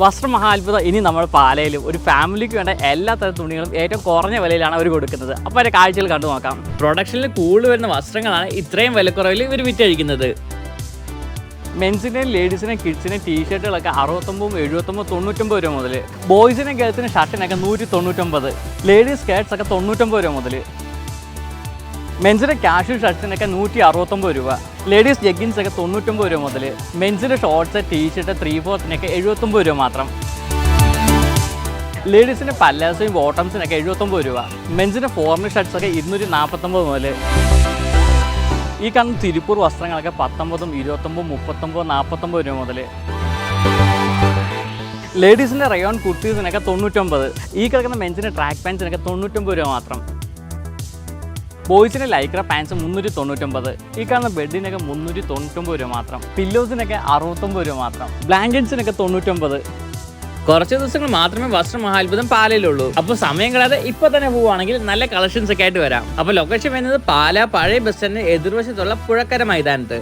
വസ്ത്രമഹാത്ഭുതം ഇനി നമ്മൾ പാലയിലും ഒരു ഫാമിലിക്ക് വേണ്ട എല്ലാ തരം തുണികളും ഏറ്റവും കുറഞ്ഞ വിലയിലാണ് അവർ കൊടുക്കുന്നത്. അപ്പോൾ അതിന്റെ കാഴ്ചകൾ കണ്ടു നോക്കാം. പ്രൊഡക്ഷനിൽ കൂടുതൽ വരുന്ന വസ്ത്രങ്ങളാണ് ഇത്രയും വിലക്കുറവിൽ ഇവർ വിറ്റഴിക്കുന്നത്. മെൻസിന്റെയും ലേഡീസിനെയും കിഡ്സിനെയും ടീഷർട്ടുകളൊക്കെ അറുപത്തൊമ്പതും എഴുപത്തൊമ്പത് തൊണ്ണൂറ്റൊമ്പത് രൂപ മുതൽ ബോയ്സിനും ഗേൾസിനും ഷർട്ടിനൊക്കെ നൂറ്റി തൊണ്ണൂറ്റൊമ്പത്. ലേഡീസ് സ്കേർട്സ് ഒക്കെ തൊണ്ണൂറ്റൊമ്പത് രൂപ മുതൽ മെൻസിന്റെ ക്യാഷ്വൽ ഷർട്ട്സിനൊക്കെ നൂറ്റി അറുപത്തൊമ്പത് രൂപ. ലേഡീസ് ജഗ്ഗിൻസ് ഒക്കെ തൊണ്ണൂറ്റൊമ്പത് രൂപ മുതൽ മെൻസിന്റെ ഷോർട്ട്സ് ടീഷർട്ട് ത്രീ ഫോർത്തിനൊക്കെ എഴുപത്തൊമ്പത് രൂപ മാത്രം. ലേഡീസിന്റെ പല്ലാസും ബോട്ടംസിനൊക്കെ എഴുപത്തൊമ്പത് രൂപ. മെൻസിന്റെ ഫോർമൽ ഷർട്ട്സ് ഒക്കെ ഇരുന്നൂറ്റി നാൽപ്പത്തൊമ്പത് മുതൽ ഈ കാണുന്ന തിരുപ്പൂർ വസ്ത്രങ്ങളൊക്കെ പത്തൊമ്പതും ഇരുപത്തൊമ്പതും മുപ്പത്തൊമ്പത് നാൽപ്പത്തൊമ്പത് രൂപ മുതൽ ലേഡീസിന്റെ റയോൺ കുർത്തീസിനൊക്കെ തൊണ്ണൂറ്റൊമ്പത്. ഈ കിടക്കുന്ന മെൻസിന്റെ ട്രാക്ക് പാൻസിനൊക്കെ തൊണ്ണൂറ്റൊമ്പത് രൂപ മാത്രം. ബോയ്സിന് ലൈക്ര പാൻസ് മുന്നൂറ്റി തൊണ്ണൂറ്റൊമ്പത് ഈ കാണുന്ന ബെഡിനൊക്കെ മുന്നൂറ്റി തൊണ്ണൂറ്റൊമ്പത് രൂപ മാത്രം പില്ലോസിനൊക്കെ അറുപത്തൊമ്പത് രൂപ മാത്രം ബ്ലാങ്കറ്റ്സിനൊക്കെ തൊണ്ണൂറ്റൊമ്പത്. കുറച്ച് ദിവസങ്ങൾ മാത്രമേ വസ്ത്ര മഹാത്ഭുതം പാലയിലുള്ളൂ അപ്പോൾ സമയം കളയാതെ ഇപ്പൊ തന്നെ പോവുകയാണെങ്കിൽ നല്ല കളക്ഷൻസ് ഒക്കെ ആയിട്ട് വരാം. അപ്പോൾ ലൊക്കേഷൻ വരുന്നത് പാല പഴയ ബസ് സ്റ്റാൻഡിന് എതിർവശത്തുള്ള പുഴക്കര മൈതാനത്ത്.